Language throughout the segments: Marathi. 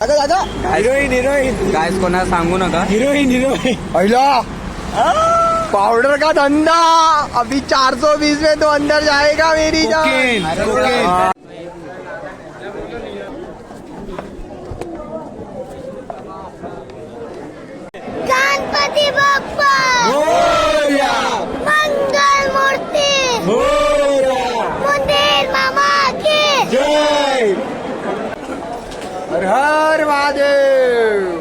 दादा दादा. Heroine heroine. गायस कोणाला सांगू नका. Heroine heroine. पहिला. पाउडर का धंधा अभी 420 में तो अंदर जाएगा मेरी जान. गणपती बाप्पा! मंगल मूर्ती मुंदेर मामा की! हर हर महादेव!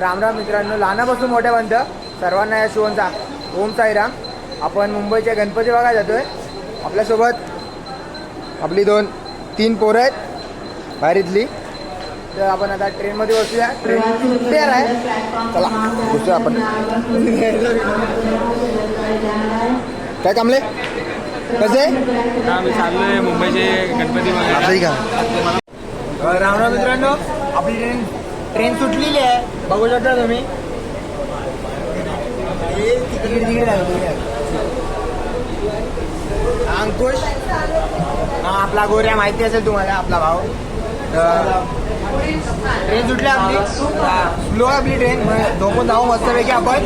राम राम मित्रांनो लहानापासून मोठ्यापर्यंत सर्वांना या शिवनचा ओम साईराम. आपण मुंबईच्या गणपती बघायला जातोय. आपल्यासोबत आपली दोन तीन पोरं आहेत बाहेरीतली तर आपण आता ट्रेनमध्ये बसूया. ट्रेन तयार आहे. चला बसूया आपण. काय कामले? कसे? आम्ही चाललोय मुंबईचे गणपती असंही का राम राम मित्रांनो आपली ट्रेन ट्रेन सुटलेली आहे. बघू शकता तुम्ही. तिकडे तिकडे अंकुश हा आपला गोऱ्या माहिती असेल तुम्हाला आपला भाऊ. ट्रेन सुटली आपली. स्लो आपली ट्रेन मग झोपून जाऊ मस्तपैकी आपण.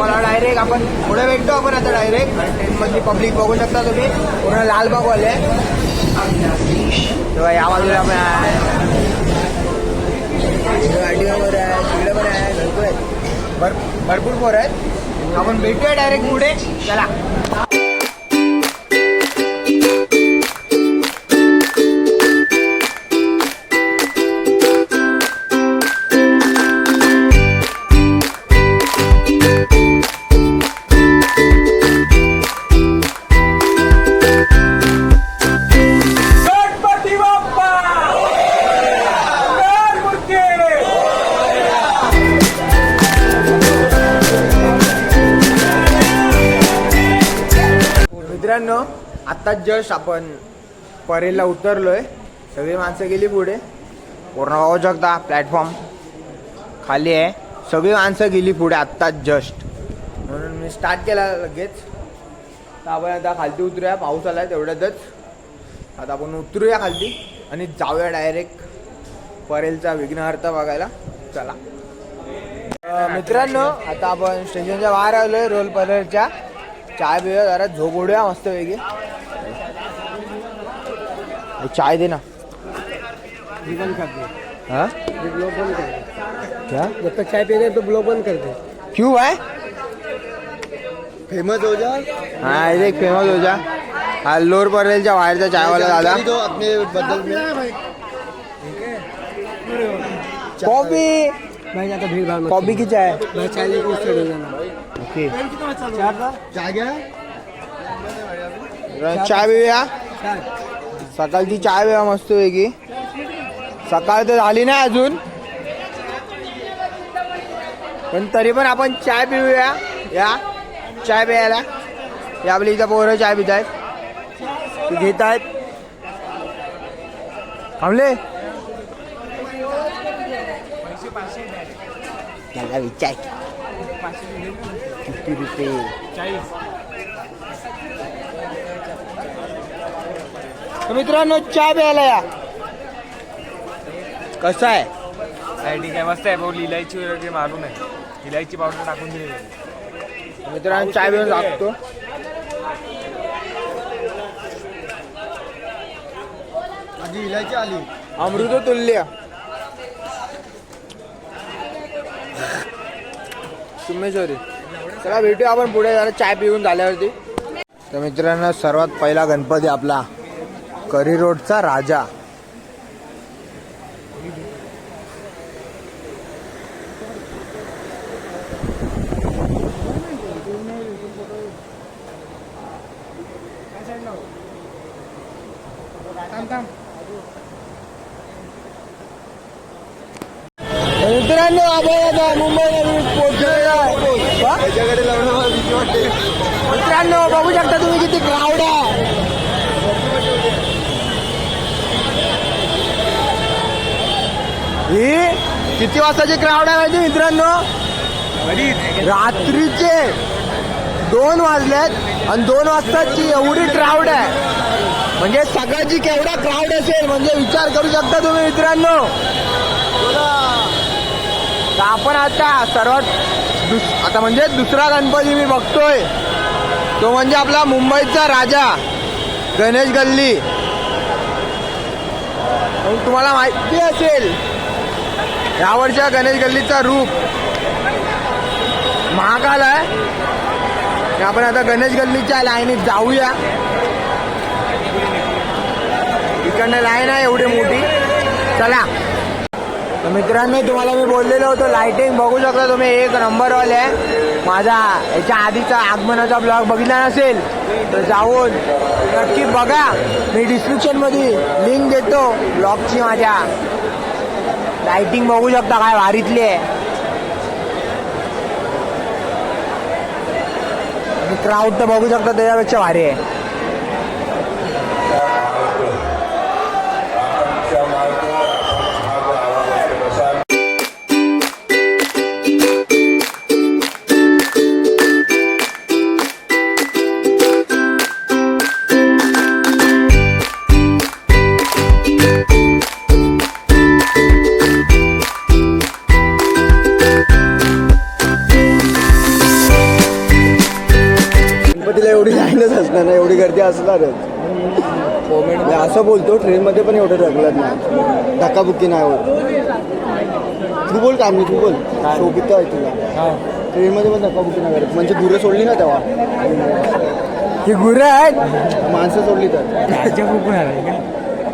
मला डायरेक्ट आपण पुढे भेटतो आपण आता डायरेक्ट ट्रेनमधली पब्लिक बघू शकता तुम्ही. पूर्ण लालबाग वाले तेव्हा या बाजूला आहे. गाडीवर आहे तिकडे पण आहे भरपूर आहेत. भरपूर पोरं आहेत. आपण भेटूया डायरेक्ट पुढे. चला. मित्रांनो आत्ताच जस्ट आपण परेलला आहे सगळी माणसं गेली पुढे. पूर्ण पाहू शकता प्लॅटफॉर्म खाली आहे. सगळी माणसं गेली पुढे आत्ताच जस्ट. म्हणून मी स्टार्ट केला लगेच. तर आपण आता खालती उतरूया. पाऊस आला आहे तेवढ्यातच. आता आपण उतरूया खालती आणि जाऊया डायरेक्ट परेलचा विघ्नहर्थ बघायला. चला. मित्रांनो आता आपण स्टेशनच्या बाहेर आलो आहे रोल परेलच्या चाय पिऊया जरा झोप उडूया मस्त वेगळी चाय दे ना. हाँ? बंद कर दे क्या? जब तक चाय पीते तो ब्लॉग बंद कर दे. क्यों है फेमस हो जा. हाँ एक फेमस हो जा. हा लोअर परेलच्या बाहेरचा चायवाला दादा. तो अपने बदल में. कॉफी भाई ज्यादा भीड़ भाड़ कॉफी की चाय। भाई चाय लेके उससे हो जाना। ओके. चाय पिऊया. चाय. सकाळची चाय पिऊया मस्त वेगळी सकाळ तर झाली नाही अजून. पण तरी पण आपण चाय पिऊया. या. चाय प्यायला. या आपली इथं पोरं चाय पित आहेत घेत आहेत थांबले. त्याला विचार. किती रुपये तर मित्रांनो चहा प्यायला या. कसं आहे? काय ठीक आहे मस्त आहे. भाऊ इलायची वगैरे मारून आहे. इलायची पावडर टाकून दिली मित्रांनो चाय पिऊन लागतो आधी इलायची आली. अमृत तुल्य सुमेश्वरी चला भेटूया आपण पुढे. जरा चाय पिऊन झाल्यावरती. तर मित्रांनो सर्वात पहिला गणपती आपला. करी रोडचा राजा. मित्रांनो आपण आता तुमच्याकडे लावणं भीती वाटते. मित्रांनो बघू शकता तुम्ही किती क्राऊड आहे. ही किती वाजताची क्राऊड आहे माहिती मित्रांनो? रात्रीचे दोन वाजलेत आणि दोन वाजताची एवढी क्राऊड आहे. म्हणजे सगळ्याची केवढा क्राऊड असेल म्हणजे विचार करू शकता तुम्ही मित्रांनो. आपण आता सर्वात दुस आता म्हणजे दुसरा गणपती मी बघतोय. तो म्हणजे आपला मुंबईचा राजा गणेश गल्ली. मग तुम्हाला माहिती असेल यावरच्या गणेश गल्लीचा रूप महाकाल आहे. आपण आता गणेश गल्लीच्या लाईनीत जाऊया. इकडनं लाईन आहे एवढी मोठी. चला. तर मित्रांनो तुम्हाला मी बोललेलो होतो लायटिंग बघू शकता तुम्ही एक नंबरवाले आहे. माझा याच्या आधीचा आगमनाचा ब्लॉग बघितला नसेल तर जाऊन नक्की बघा. मी डिस्क्रिप्शनमध्ये लिंक देतो ब्लॉगची माझ्या. लाईटिंग बघू शकता काय वारीतली आहे. क्राऊड तर बघू शकता त्याच्यापेक्षा भारी आहे. गणपतीला एवढी लाईनच असणार ना एवढी गर्दी असणारच. मी असं बोलतो ट्रेनमध्ये पण एवढं रगलत नाही. धक्काबुक्की नाही होत. तू बोल काम नाही तू बोल. शोभित आहे तुला. ट्रेनमध्ये पण धक्काबुक्की नाही करत. म्हणजे गुरं सोडली ना तेव्हा. ही गुरं आहेत? माणसं सोडली तर.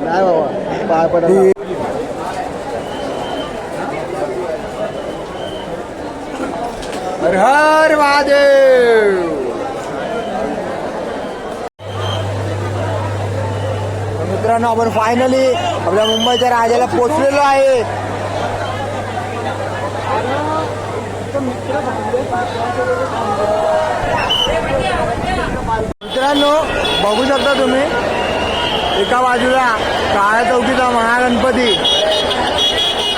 नाही बाबा पाय पडा हर हर महादेव! मित्रांनो आपण फायनली आपल्या मुंबईच्या राजाला पोचलेलो आहे. मित्रांनो बघू शकता तुम्ही एका बाजूला काळ्या चौकीचा महागणपती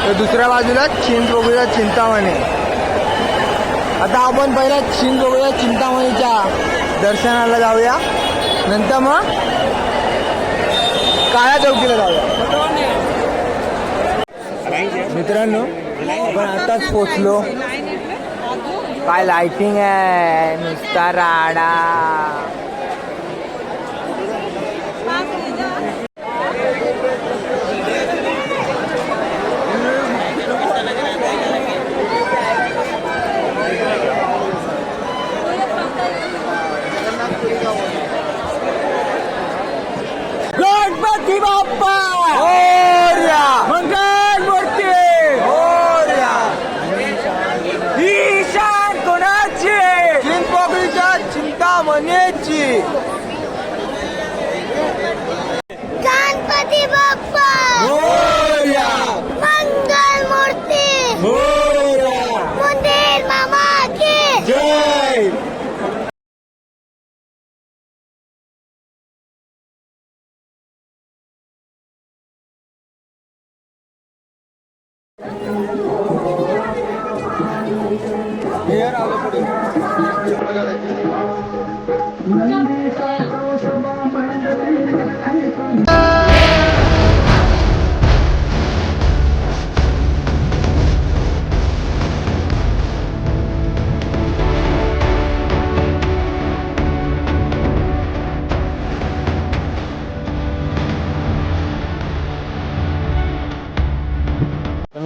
तर दुसऱ्या बाजूला चिंच बघूया चिंतामणी. आता आपण पहिल्या चिंच बघूया चिंतामणीच्या दर्शनाला जाऊया. नंतर मग काळ्या चौकीला जाऊया. मित्रांनो आपण आताच पोचलो काय लाइटिंग आहे? नुसता राडा.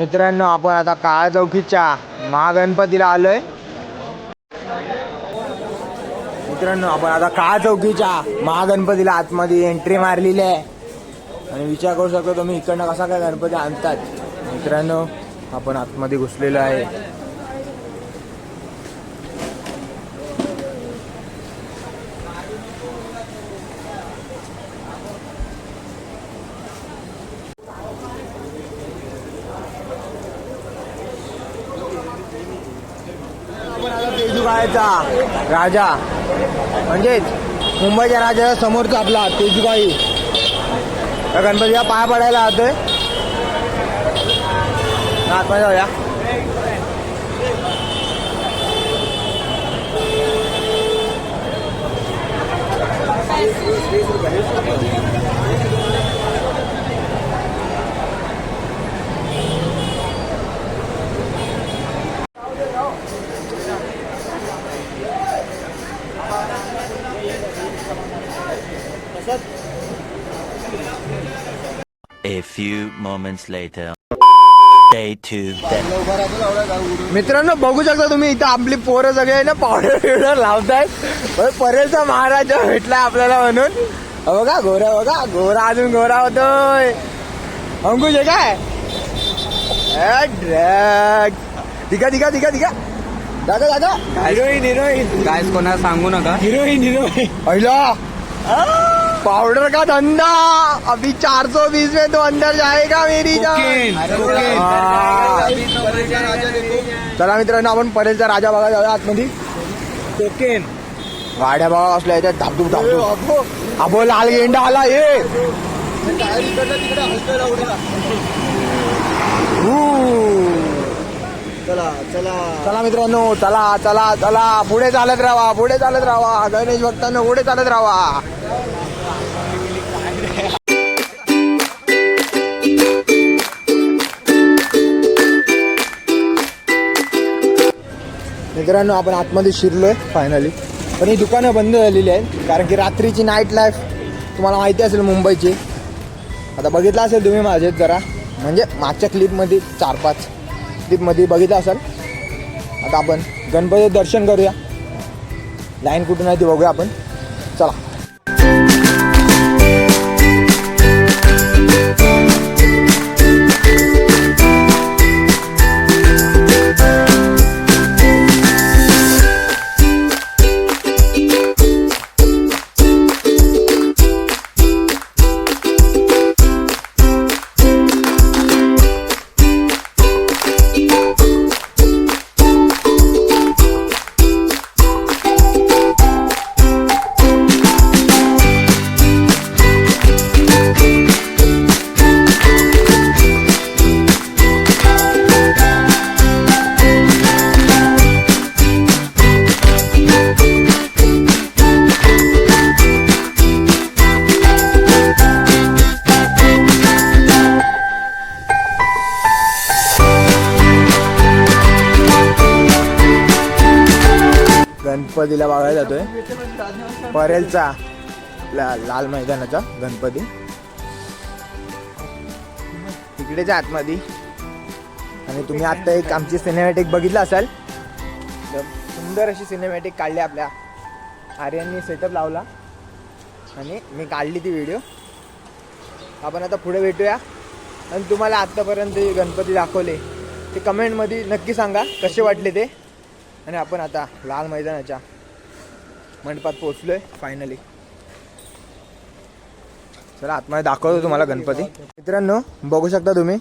मित्रांनो आपण आता काळा चौकीच्या महागणपतीला आलोय. मित्रांनो आपण आता काळा चौकीच्या महागणपतीला आतमध्ये एंट्री मारलेली आहे. आणि विचार करू शकतो तुम्ही इकडनं कसा काय गणपती आणतात. मित्रांनो आपण आतमध्ये घुसलेलो आहे आपण आता राजा. म्हणजेच मुंबईच्या राजाच्या समोरचा आपला तेजुगाई त्या गणपतीला पाया पडायला जातोय? आतमध्ये जाऊया. A few moments later. Day two. मित्रांनो बघू शकता तुम्ही इथं आपली पोरं सगळे आहे ना पावडर बिवडर लावतायत. पण परेलचा महाराजा भेटलाय आपल्याला म्हणून. अहो बघा गोरा बघा गोरा अजून गोरा होतोय. अंकुश आहे काय? ड्रॅग दिका दिका दिका दिका दादा दादा. हिरोईन हिरोईन काय कोणाला सांगू नका. हिरोईन हिरोईन पहिला. पाउडर का धंधा अभी चार सौ बीस में तो अंदर जाएगा मेरी जान। हाँ. चला मित्रांनो आपण परेलचा राजा बघा जाऊया आतमध्ये। कोकेन। गाड्या बघा असल्या याच्यात धाबधूक धाबधूक अबो लाल गेंडा आला ये। चला चला। चला मित्रांनो चला चला चला। पुढे चालत राहा पुढे चालत राहा। गणेश भक्तांनो पुढे चालत राहा। मित्रांनो आपण आतमध्ये शिरलो आहे फायनली पण ही दुकानं बंद झालेली आहेत कारण की रात्रीची नाईट लाईफ तुम्हाला माहिती असेल मुंबईची. आता बघितलं असेल तुम्ही माझे जरा म्हणजे मागच्या क्लिपमध्ये चार पाच क्लिपमध्ये बघितलं असेल. आता आपण गणपती दर्शन करूया. लाईन कुठून आहे ती बघूया आपण. चला. गणपतीला बघायला जातोय. परेलचा ला, लाल मैदानाचा गणपती. तिकडेच आतमध्ये. आणि तुम्ही आता एक आमची सिनेमॅटिक बघितलं असाल. तर सुंदर अशी सिनेमॅटिक काढली आपल्या आर्यांनी सेटअप लावला. आणि मी काढली ती व्हिडिओ आपण आता पुढे भेटूया. आणि तुम्हाला आत्तापर्यंत गणपती दाखवले. ते कमेंटमध्ये नक्की सांगा कसे वाटले ते. आणि आपण आता लाल मैदानाच्या मंडपात पोहोचलोय फायनली चला आतमध्ये दाखवतो तुम्हाला गणपती. मित्रांनो बघू शकता तुम्ही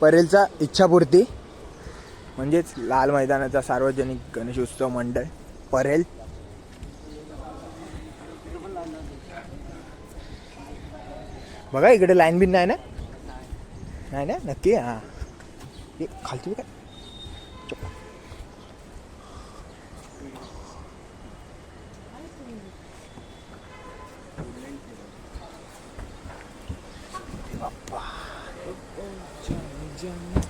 परेलचा इच्छापूर्ती म्हणजेच लाल मैदानाचा सार्वजनिक गणेश उत्सव मंडळ परेल. बघा इकडे लाईन बिन नाही ना? नाही ना? नक्की? हां. हे खालती काय? 江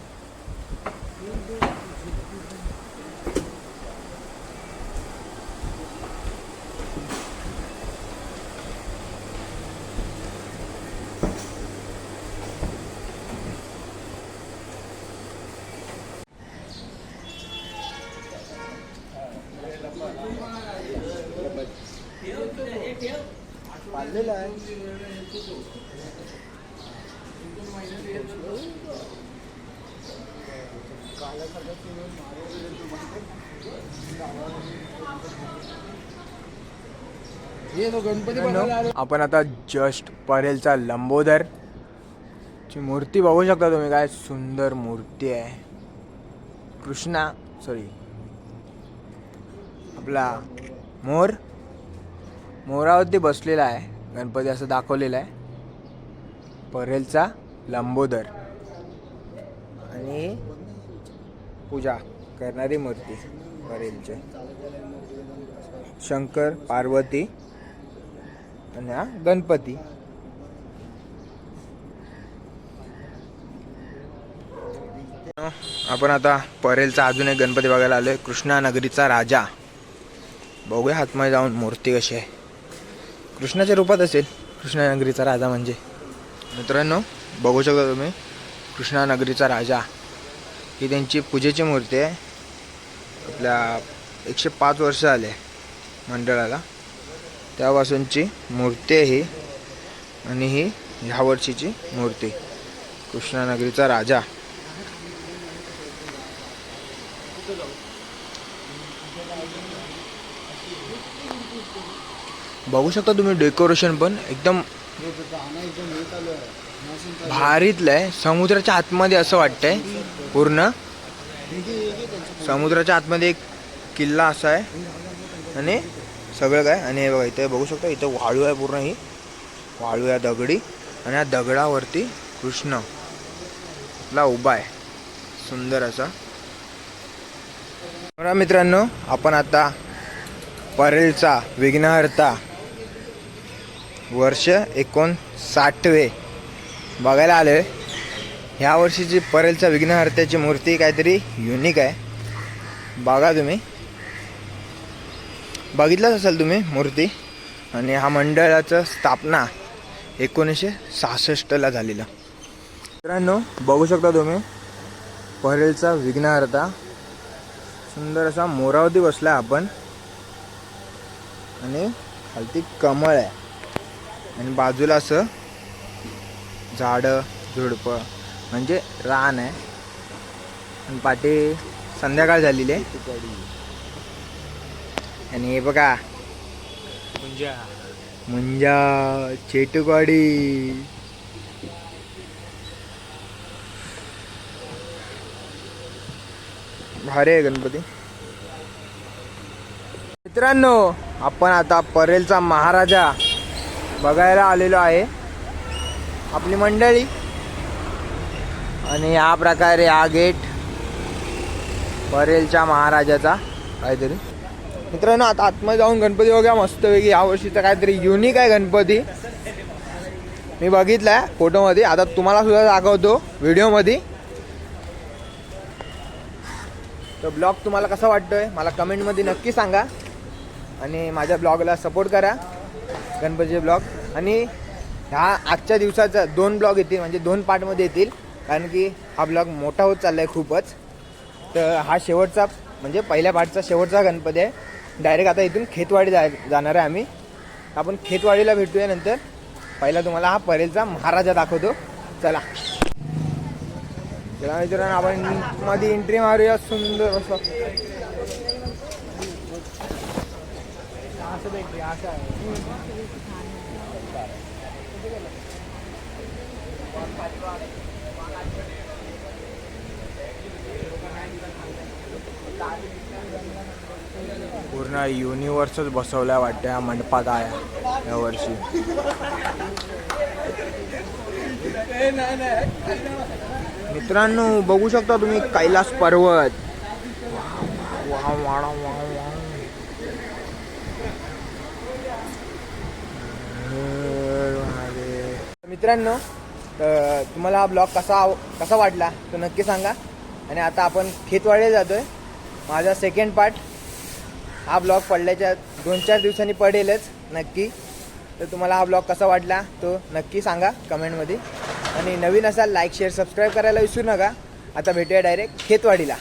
आपण आता जस्ट परेलचा लंबोदर. ची मूर्ती बघू शकता तुम्ही काय सुंदर मूर्ती आहे. कृष्णा सॉरी आपला मोर. मोरावरती बसलेला आहे. गणपती असं दाखवलेलं आहे. परेलचा लंबोदर. आणि पूजा करणारी मूर्ती परेलचे. शंकर पार्वती आणि हा गणपती. आपण आता परेलचा अजून एक गणपती बघायला आलोय. कृष्णानगरीचा राजा. बघूया हातमध्ये जाऊन मूर्ती कशी आहे. कृष्णाच्या रूपात असेल. कृष्णानगरीचा राजा म्हणजे. मित्रांनो बघू शकता तुम्ही. कृष्णानगरीचा राजा. ही त्यांची पूजेची मूर्ती आहे. आपल्या एकशे पाच वर्ष आले मंडळाला. त्यापासूनची मूर्ती आहे ही. आणि ही ह्या वर्षीची मूर्ती. कृष्णानगरीचा राजा. बघू शकता तुम्ही डेकोरेशन पण. एकदम भारीतलं आहे समुद्राच्या आतमध्ये असं वाटतंय पूर्ण. समुद्राच्या आतमध्ये एक किल्ला असा आहे. आणि सगळं काय? आणि हे बघा इथे बघू शकता इथं वाळू आहे पूर्ण ही. वाळू आहे दगडी. आणि या दगडावरती कृष्ण ला उभा आहे. सुंदर असा. बरं मित्रांनो आपण आता परेलचा विघ्नहर्ता वर्ष एकोणसाठवे बघायला आलो आहे ह्या वर्षीची परेलचा विघ्नहर्त्याची मूर्ती काहीतरी युनिक आहे. बघा तुम्ही. बघितलंच असाल तुम्ही मूर्ती. आणि हा मंडळाचं स्थापना एकोणीसशे सहासष्टला झालेलं. मित्रांनो बघू शकता तुम्ही परेलचा विघ्नहर्ता. सुंदर असा मोरावती बसला आपण. आणि खालती कमळ आहे. आणि बाजूला असं झाडं झुडपं म्हणजे रान आहे. आणि पाठी संध्याकाळ झालेली आहे. आणि हे बघा. म्हणजे मुंजा चेटुकाडी भारी आहे गणपती. मित्रांनो आपण आता परेलचा महाराजा बघायला आलेलो आहे. आपली मंडळी. आणि या प्रकारे हा गेट परेलच्या महाराजाचा काहीतरी. मित्रांनो आता आतमध्ये जाऊन गणपती बघा मस्तपैकी. या वर्षीचा काहीतरी युनिक आहे गणपती. मी बघितलाय फोटोमध्ये आता तुम्हाला सुद्धा दाखवतो व्हिडिओमध्ये. तर ब्लॉग तुम्हाला कसा वाटतोय मला कमेंटमध्ये नक्की सांगा. आणि माझ्या ब्लॉगला सपोर्ट करा गणपतीचे ब्लॉग. आणि ह्या आजच्या दिवसाचा दोन ब्लॉग येतील म्हणजे दोन पार्टमध्ये येतील. कारण की हा ब्लॉग मोठा होत चालला आहे खूपच. तर हा शेवटचा म्हणजे पहिल्या पार्टचा शेवटचा गणपती आहे. डायरेक्ट आता इथून खेतवाडी जा जाणार आहे आम्ही. आपण खेतवाडीला भेटूया नंतर. पहिला तुम्हाला हा परेलचा महाराजा दाखवतो. चला. चला मित्रांनो आपण मध्ये एंट्री मारूया सुंदर असं. पूर्ण युनिवर्सच बसवल्या वाटतं या मंडपात आहे या वर्षी. मित्रांनो बघू शकता तुम्ही कैलास पर्वत. वा वा वा वा मित्रांनो तर तुम्हाला हा ब्लॉग कसा आव- कसा वाटला तो नक्की सांगा. आणि आता आपण खेतवाडीला जातोय. माझा सेकंड पार्ट हा ब्लॉग पडल्याच्या दोन चार दिवसांनी पडेलच नक्की. तर तुम्हाला हा ब्लॉग कसा वाटला तो नक्की सांगा कमेंटमध्ये. आणि नवीन असाल लाईक शेअर सबस्क्राईब करायला विसरू नका. आता भेटूया डायरेक्ट खेतवाडीला.